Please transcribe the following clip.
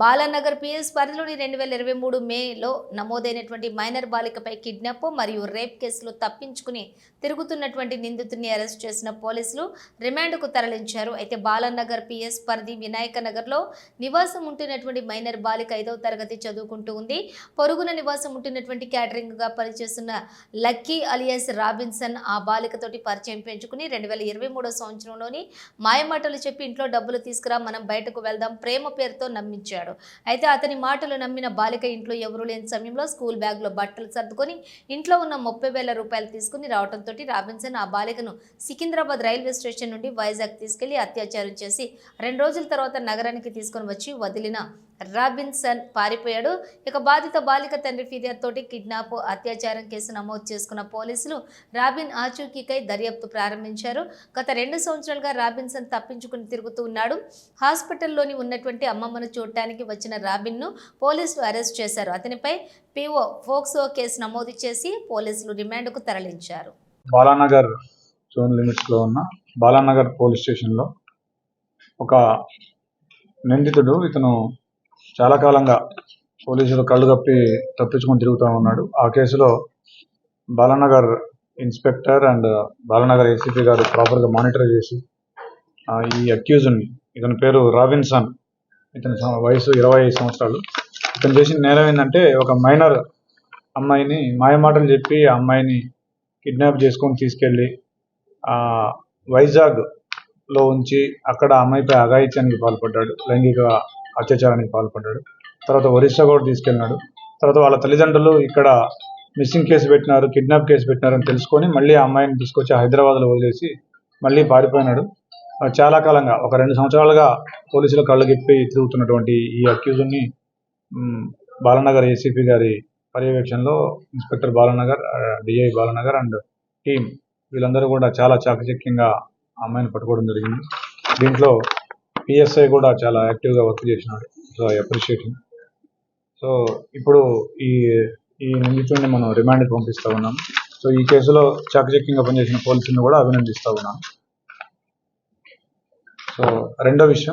Balanagar PS పరిధిలోని రెండు వేల ఇరవై మూడు మేలో నమోదైనటువంటి మైనర్ బాలికపై కిడ్నాప్ మరియు రేప్ కేసులు తప్పించుకుని తిరుగుతున్నటువంటి నిందితుడిని అరెస్ట్ చేసిన పోలీసులు రిమాండ్కు తరలించారు. అయితే బాలానగర్ పిఎస్ పరిధి వినాయక నగర్లో నివాసం ఉంటున్నటువంటి మైనర్ బాలిక ఐదవ తరగతి చదువుకుంటూ ఉంది. పొరుగున నివాసం ఉంటున్నటువంటి క్యాటరింగ్గా పనిచేస్తున్న లక్కీ అలియాస్ రాబిన్సన్ ఆ బాలికతోటి పరిచయం పెంచుకుని రెండు వేల ఇరవై మూడో సంవత్సరంలోని మాయమాటలు చెప్పి ఇంట్లో డబ్బులు తీసుకురా మనం బయటకు వెళ్దాం ప్రేమ పేరుతో నమ్మించాడు. అయితే అతని మాటలు నమ్మిన బాలిక ఇంట్లో ఎవరూ లేని సమయంలో స్కూల్ బ్యాగ్లో బట్టలు సర్దుకొని ఇంట్లో ఉన్న ముప్పై వేల రూపాయలు తీసుకుని రావడంతో రాబిన్సన్ ఆ బాలికను సికింద్రాబాద్ రైల్వే స్టేషన్ నుండి వైజాగ్ తీసుకెళ్ళి అత్యాచారం చేసి రెండు రోజుల తర్వాత నగరానికి తీసుకొని వచ్చి వదిలిన రాబిన్సన్ పారిపోయాడు. ఇక బాధిత బాలిక తండ్రి ఫిర్యాదుతోటి కిడ్నాప్ అత్యాచారం కేసు నమోదు చేసుకున్న పోలీసులు రాబిన్ ఆచూకీకై దర్యాప్తు ప్రారంభించారు. గత రెండు సంవత్సరాలుగా రాబిన్సన్ తప్పించుకుని తిరుగుతూ ఉన్నాడు. హాస్పిటల్లోని ఉన్నటువంటి అమ్మమ్మను చూడటానికి వచ్చిన రాబిన్ను పోలీసులు అరెస్ట్ చేశారు. అతనిపై పిఓ ఫోక్సో కేసు నమోదు చేసి పోలీసులు రిమాండ్కు తరలించారు. బాలానగర్ జోన్ లిమిట్స్లో ఉన్న బాలానగర్ పోలీస్ స్టేషన్లో ఒక నిందితుడు ఇతను చాలా కాలంగా పోలీసులు కళ్ళు కప్పి తప్పించుకొని తిరుగుతూ ఉన్నాడు. ఆ కేసులో Balanagar inspector and Balanagar ACP garu ప్రాపర్గా మానిటర్ చేసి ఈ అక్యూజ్ని ఇతని పేరు రాబిన్సన్ ఇతని వయసు ఇరవై ఐదు సంవత్సరాలు. ఇతను చేసిన నేరం ఏంటంటే ఒక మైనర్ అమ్మాయిని మాయమాటలు చెప్పి ఆ అమ్మాయిని కిడ్నాప్ చేసుకొని తీసుకెళ్ళి వైజాగ్లో ఉంచి అక్కడ అమ్మాయిపై అఘాయిత్యానికి పాల్పడ్డాడు. లైంగిక అత్యాచారానికి పాల్పడ్డాడు. తర్వాత ఒరిస్సా కూడా తీసుకెళ్ళినాడు. తర్వాత వాళ్ళ తల్లిదండ్రులు ఇక్కడ మిస్సింగ్ కేసు పెట్టినారు కిడ్నాప్ కేసు పెట్టినారని తెలుసుకొని మళ్ళీ ఆ అమ్మాయిని తీసుకొచ్చి హైదరాబాద్లో వదిలేసి మళ్ళీ పారిపోయినాడు. చాలా కాలంగా ఒక రెండు సంవత్సరాలుగా పోలీసులు కళ్ళు గిప్పి తిరుగుతున్నటువంటి ఈ అక్యూజ్ని బాలనగర్ ఏసీపీ గారి పర్యవేక్షణలో inspector Balanagar DI Balanagar and team వీళ్ళందరూ కూడా చాలా చాకచక్యంగా ఆ అమ్మాయిని పట్టుకోవడం జరిగింది. దీంట్లో పిఎస్ఐ కూడా చాలా యాక్టివ్గా వర్క్ చేసినాడు. సో ఐ అప్రిషియేటింగ్ సో ఇప్పుడు ఈ ఈ నిందితుడిని మనం రిమాండ్కి పంపిస్తూ ఉన్నాం. సో ఈ కేసులో చాకచక్యంగా పనిచేసిన పోలీసులను కూడా అభినందిస్తూ ఉన్నాం. సో రెండో విషయం.